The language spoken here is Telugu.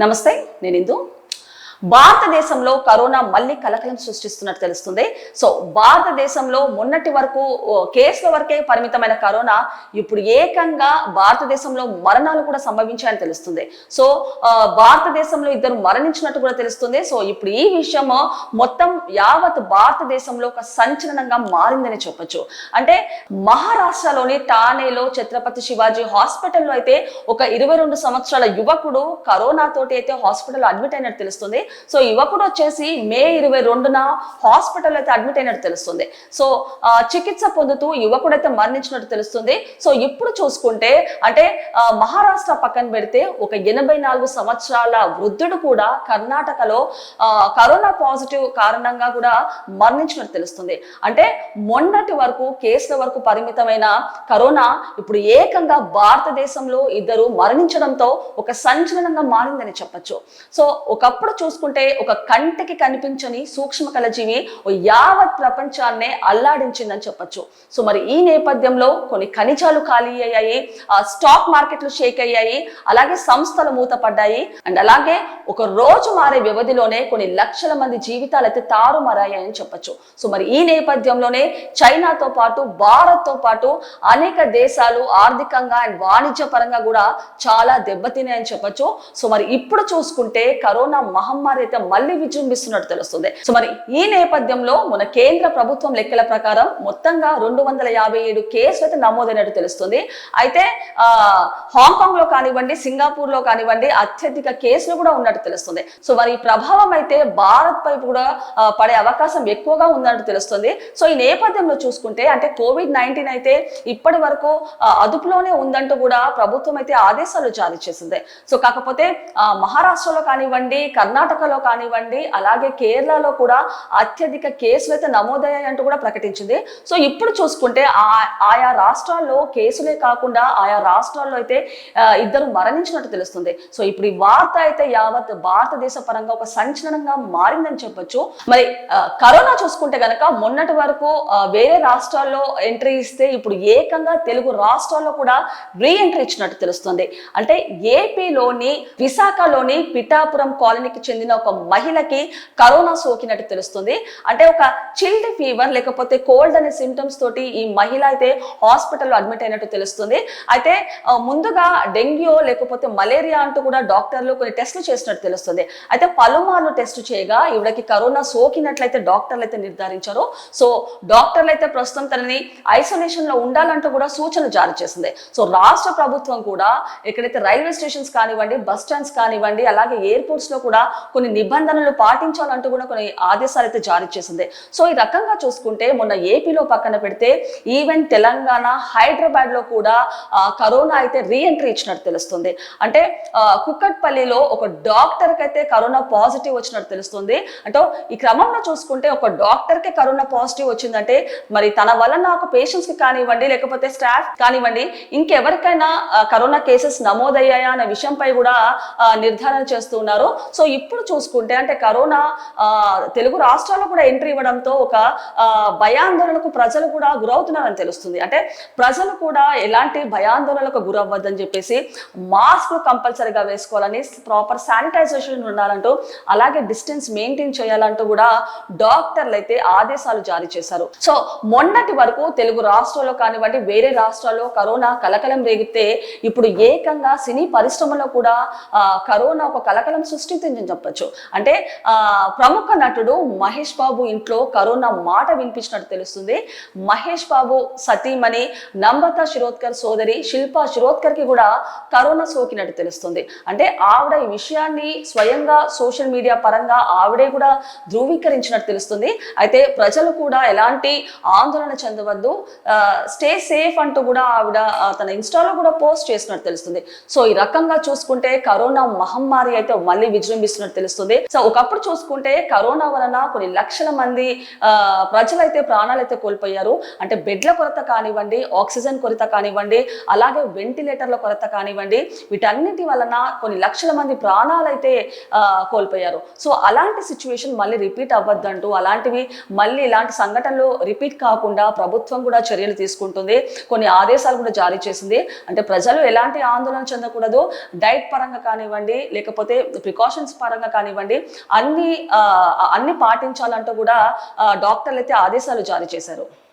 నమస్తే నేను ఇందు. భారతదేశంలో కరోనా మళ్ళీ కలకలం సృష్టిస్తున్నట్టు తెలుస్తుంది. సో భారతదేశంలో మొన్నటి వరకు కేసుల వరకే పరిమితమైన కరోనా ఇప్పుడు ఏకంగా భారతదేశంలో మరణాలు కూడా సంభవించాయని తెలుస్తుంది. సో భారతదేశంలో ఇద్దరు మరణించినట్టు కూడా తెలుస్తుంది. సో ఇప్పుడు ఈ విషయం మొత్తం యావత్ భారతదేశంలో ఒక సంచలనంగా మారిందని చెప్పొచ్చు. అంటే మహారాష్ట్రలోని ఠానేలో ఛత్రపతి శివాజీ హాస్పిటల్లో అయితే ఒక ఇరవై రెండు సంవత్సరాల యువకుడు కరోనా తోటి అయితే హాస్పిటల్లో అడ్మిట్ అయినట్టు తెలుస్తుంది. సో యువకుడు వచ్చేసి మే ఇరవై రెండున హాస్పిటల్ అయితే అడ్మిట్ అయినట్టు తెలుస్తుంది. సో చికిత్స పొందుతూ యువకుడు అయితే మరణించినట్టు తెలుస్తుంది. సో ఇప్పుడు చూసుకుంటే అంటే మహారాష్ట్ర పక్కన పెడితే ఒక ఎనభై నాలుగు సంవత్సరాల వృద్ధుడు కూడా కర్ణాటకలో కరోనా పాజిటివ్ కారణంగా కూడా మరణించినట్టు తెలుస్తుంది. అంటే మొన్నటి వరకు కేసుల వరకు పరిమితమైన కరోనా ఇప్పుడు ఏకంగా భారతదేశంలో ఇద్దరు మరణించడంతో ఒక సంచలనంగా మారిందని చెప్పొచ్చు. సో ఒకప్పుడు చూసుకుంటే ఒక కంటికి కనిపించని సూక్ష్మ కలజీవి ఓ యావత్ ప్రపంచాన్నే అల్లాడించిందని చెప్పొచ్చు. సో మరి ఈ నేపథ్యంలో కొన్ని ఖనిజాలు ఖాళీ అయ్యాయి ఆ స్టాక్ మార్కెట్లు షేక్ అయ్యాయి అలాగే సంస్థలు మూతపడ్డాయి. అండ్ అలాగే ఒక రోజు మారే వ్యవధిలోనే కొన్ని లక్షల మంది జీవితాలు అయితే తారుమారాయని చెప్పొచ్చు. సో మరి ఈ నేపథ్యంలోనే చైనాతో పాటు భారత్తో పాటు అనేక దేశాలు ఆర్థికంగా అండ్ వాణిజ్య పరంగా కూడా చాలా దెబ్బతిన్నాయని చెప్పొచ్చు. సో మరి ఇప్పుడు చూసుకుంటే కరోనా మహమ్మారి అయితే మళ్ళీ విజృంభిస్తున్నట్టు తెలుస్తుంది. సో మరి ఈ నేపథ్యంలో మన కేంద్ర ప్రభుత్వం లెక్కల ప్రకారం మొత్తంగా రెండు వందల యాభై ఏడు కేసులు అయితే నమోదైనట్టు తెలుస్తుంది. అయితే హాంకాంగ్లో కానివ్వండి సింగపూర్లో కానివ్వండి అత్యధిక కేసులు కూడా ఉన్నట్టు తెలుస్తుంది. సో మరి ఈ ప్రభావం అయితే భారత్ పై కూడా పడే అవకాశం ఎక్కువగా ఉందన్నట్టు తెలుస్తుంది. సో ఈ నేపథ్యంలో చూసుకుంటే అంటే కోవిడ్ నైన్టీన్ అయితే ఇప్పటి వరకు అదుపులోనే ఉందంటూ కూడా ప్రభుత్వం అయితే ఆదేశాలు జారీ చేసింది. సో కాకపోతే మహారాష్ట్రలో కానివ్వండి కర్ణాటక కర్ణాటకలో కానివ్వండి అలాగే కేరళలో కూడా అత్యధిక కేసులు అయితే నమోదయ్యాయంటూ కూడా ప్రకటించింది. సో ఇప్పుడు చూసుకుంటే ఆ- ఆయా రాష్ట్రాల్లో కేసులే కాకుండా ఆయా రాష్ట్రాల్లో అయితే ఇద్దరు మరణించినట్టు తెలుస్తుంది. సో ఇప్పుడు ఈ వార్త అయితే యావత్ భారతదేశ పరంగా ఒక సంచలనంగా మారిందని చెప్పొచ్చు. మరి కరోనా చూసుకుంటే గనక మొన్నటి వరకు వేరే రాష్ట్రాల్లో ఎంట్రీ ఇస్తే ఇప్పుడు ఏకంగా తెలుగు రాష్ట్రాల్లో కూడా రీ ఎంట్రీ ఇచ్చినట్టు తెలుస్తుంది. అంటే ఏపీలోని విశాఖలోని పిఠాపురం కాలనీకి చెందిన ఒక మహిళకి కరోనా సోకినట్టు తెలుస్తుంది. అంటే ఒక చిల్డ్ ఫీవర్ లేకపోతే కోల్డ్ అనే సిమ్టమ్స్ తోటి ఈ మహిళ అయితే హాస్పిటల్లో అడ్మిట్ అయినట్టు తెలుస్తుంది. అయితే ముందుగా డెంగ్యూ లేకపోతే మలేరియా అంటూ కూడా డాక్టర్లు కొన్ని టెస్టులు చేసినట్టు తెలుస్తుంది. అయితే పలుమార్లు టెస్ట్ చేయగా ఈవిడకి కరోనా సోకినట్లయితే డాక్టర్లు అయితే నిర్ధారించారు. సో డాక్టర్లు అయితే ప్రస్తుతం తనని ఐసోలేషన్లో ఉండాలంటూ కూడా సూచనలు జారీ చేసింది. సో రాష్ట్ర ప్రభుత్వం కూడా ఎక్కడైతే రైల్వే స్టేషన్స్ కానివ్వండి బస్ స్టాండ్స్ కానివ్వండి అలాగే ఎయిర్పోర్ట్స్లో కూడా కొన్ని నిబంధనలు పాటించాలంటూ కూడా కొన్ని ఆదేశాలు అయితే జారీ చేసింది. సో ఈ రకంగా చూసుకుంటే మొన్న ఏపీలో పక్కన పెడితే ఈవెన్ తెలంగాణ హైదరాబాద్లో కూడా కరోనా అయితే రీ ఎంట్రీ ఇచ్చినట్టు తెలుస్తుంది. అంటే కుక్కట్పల్లిలో ఒక డాక్టర్కి అయితే కరోనా పాజిటివ్ వచ్చినట్టు తెలుస్తుంది. అంటే ఈ క్రమంలో చూసుకుంటే ఒక డాక్టర్కి కరోనా పాజిటివ్ వచ్చిందంటే మరి తన వలన నాకు పేషెంట్స్కి కానివ్వండి లేకపోతే స్టాఫ్ కానివ్వండి ఇంకెవరికైనా కరోనా కేసెస్ నమోదయ్యాయా అనే విషయంపై కూడా నిర్ధారణ చేస్తున్నారు సో ఇప్పుడు చూసుకుంటే అంటే కరోనా తెలుగు రాష్ట్రాల్లో కూడా ఎంట్రీ ఇవ్వడంతో ఒక భయాందోళనకు ప్రజలు కూడా గురవుతున్నారని తెలుస్తుంది. అంటే ప్రజలు కూడా ఎలాంటి భయాందోళనలకు గురవ్వద్దని చెప్పేసి మాస్క్ కంపల్సరీగా వేసుకోవాలని ప్రాపర్ శానిటైజేషన్ ఉండాలంటూ అలాగే డిస్టెన్స్ మెయింటైన్ చేయాలంటూ కూడా డాక్టర్లు అయితే ఆదేశాలు జారీ చేశారు. సో మొన్నటి వరకు తెలుగు రాష్ట్రాల్లో కానివ్వండి వేరే రాష్ట్రాల్లో కరోనా కలకలం రేగితే ఇప్పుడు ఏకంగా సినీ పరిశ్రమలో కూడా కరోనా ఒక కలకలం సృష్టించిందని చెప్పచ్చు. అంటే ప్రముఖ నటుడు మహేష్ బాబు ఇంట్లో కరోనా మాట వినిపించినట్టు తెలుస్తుంది. మహేష్ బాబు సతీమణి నమ్రత శిరోద్కర్ సోదరి శిల్పా శిరోద్కర్కి కూడా కరోనా సోకినట్టు తెలుస్తుంది. అంటే ఆవిడ ఈ విషయాన్ని స్వయంగా సోషల్ మీడియా పరంగా ఆవిడే కూడా ధృవీకరించినట్టు తెలుస్తుంది. అయితే ప్రజలు కూడా ఎలాంటి ఆందోళన చెందవద్దు. స్టే సేఫ్ అంటూ కూడా ఆవిడ తన ఇన్స్టాలో కూడా పోస్ట్ చేసినట్టు తెలుస్తుంది. సో ఈ రకంగా చూసుకుంటే కరోనా మహమ్మారి అయితే మళ్ళీ విజృంభిస్తున్నట్టు తెలుస్తుంది. సో ఒకప్పుడు చూసుకుంటే కరోనా వలన కొన్ని లక్షల మంది ప్రజలైతే ప్రాణాలైతే కోల్పోయారు. అంటే బెడ్ల కొరత కానివ్వండి ఆక్సిజన్ కొరత కానివ్వండి అలాగే వెంటిలేటర్ల కొరత కానివ్వండి వీటన్నిటి వలన కొన్ని లక్షల మంది ప్రాణాలైతే కోల్పోయారు. సో అలాంటి సిచ్యువేషన్ మళ్ళీ రిపీట్ అవ్వద్దంటూ అలాంటివి మళ్ళీ ఇలాంటి సంఘటనలు రిపీట్ కాకుండా ప్రభుత్వం కూడా చర్యలు తీసుకుంటుంది. కొన్ని ఆదేశాలు కూడా జారీ చేసింది. అంటే ప్రజలు ఎలాంటి ఆందోళన చెందకూడదు. డైట్ పరంగా కానివ్వండి లేకపోతే ప్రికాషన్స్ పరంగా కానివ్వండి అన్ని ఆ, అన్ని పాటించాలంటూ కూడా డాక్టర్లు అయితే ఆదేశాలు జారీ చేశారు.